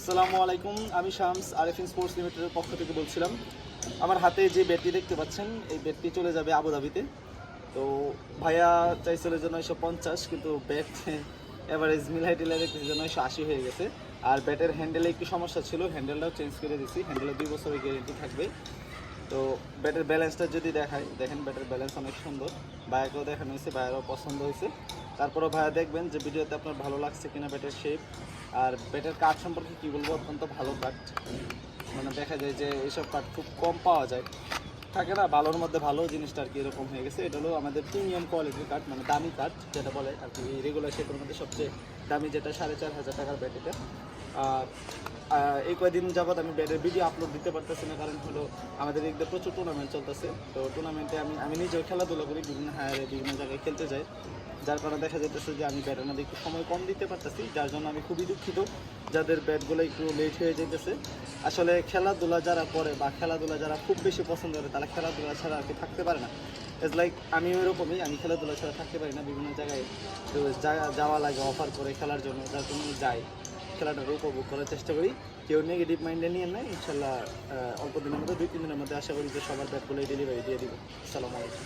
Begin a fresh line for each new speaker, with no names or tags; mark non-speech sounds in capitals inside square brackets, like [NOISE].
আসসালামু আলাইকুম, আমি শামস আরিফিন স্পোর্টস লিমিটেডের পক্ষ থেকে বলছিলাম। আমার হাতে যে ব্যাটটি দেখতে পাচ্ছেন, এই ব্যাটটি চলে যাবে আবুধাবিতে। তো ভাইয়া চাইছিল যে নয়শো পঞ্চাশ, কিন্তু ব্যাট অ্যাভারেজ [LAUGHS] মিলাই টিলাই দেখতেছি যে নয়শো আশি হয়ে গেছে। আর ব্যাটের হ্যান্ডেলে একটু সমস্যা ছিল হ্যান্ডেলটাও চেঞ্জ করে দিছি। হ্যান্ডেলে দুই বছরের গ্যারেন্টি থাকবে। তো ব্যাটের ব্যালেন্সটা যদি দেখায় দেখেন ব্যাটের ব্যালেন্স অনেক সুন্দর। ভাইয়াকেও দেখানো হয়েছে, ভাইয়ারও পছন্দ হয়েছে। তারপরে ভাইয়া দেখবেন যে ভিডিওতে আপনার ভালো লাগছে কিনা ব্যাটের শেপ আর ব্যাটের কাঠ সম্পর্কে কী বলব, অত্যন্ত ভালো কাঠ। মানে দেখা যায় যে এইসব কাঠ খুব কম পাওয়া যায়। থাকে না ভালোর মধ্যে ভালো জিনিসটা আর কি এরকম হয়ে গেছে। এটা হলো আমাদের প্রিমিয়াম কোয়ালিটির কাঠ মানে দামি কাঠ, যেটা বলে আর কি রেগুলার শেপের মধ্যে সবচেয়ে দামি যেটা সাড়ে চার হাজার টাকার ব্যাট এটা। এই কয়েকদিন যাবৎ আমি ব্যাটের ভিডিও আপলোড দিতে পারতেছি না, কারণ হলো আমাদের এদিকে প্রচুর টুর্নামেন্ট চলতেছে। তো টুর্নামেন্টে আমি আমি নিজেও খেলাধুলা করি, বিভিন্ন হায়ারে বিভিন্ন জায়গায় খেলতে যাই। যার কারণে দেখা যাইতেছে যে আমি ব্যাটের মধ্যে একটু সময় কম দিতে পারতেছি, যার জন্য আমি খুবই দুঃখিত। যাদের ব্যাটগুলো একটু লেট হয়ে যাইতেছে। আসলে খেলাধুলা যারা করে বা খেলাধুলা যারা খুব বেশি পছন্দ করে, তারা খেলাধুলা ছাড়া আর কি থাকতে পারে না। ইটস লাইক আমি ওইরকমই আমি খেলাধুলা ছাড়া থাকতে পারি না। বিভিন্ন জায়গায় যাওয়া লাগে অফার করে খেলার জন্য, যার জন্য যাই। খেলাটাকে উপভোগ করার চেষ্টা করি। কেউ নেগেটিভ মাইন্ডে নিয়ে নেয়, ইনশাল্লাহ অল্প দিনের মধ্যে, দুই, তিন দিনের মধ্যে আশা করি যে সবার ব্যাটগুলোই ডেলিভারি দিয়ে দিব। আসসালামু আলাইকুম।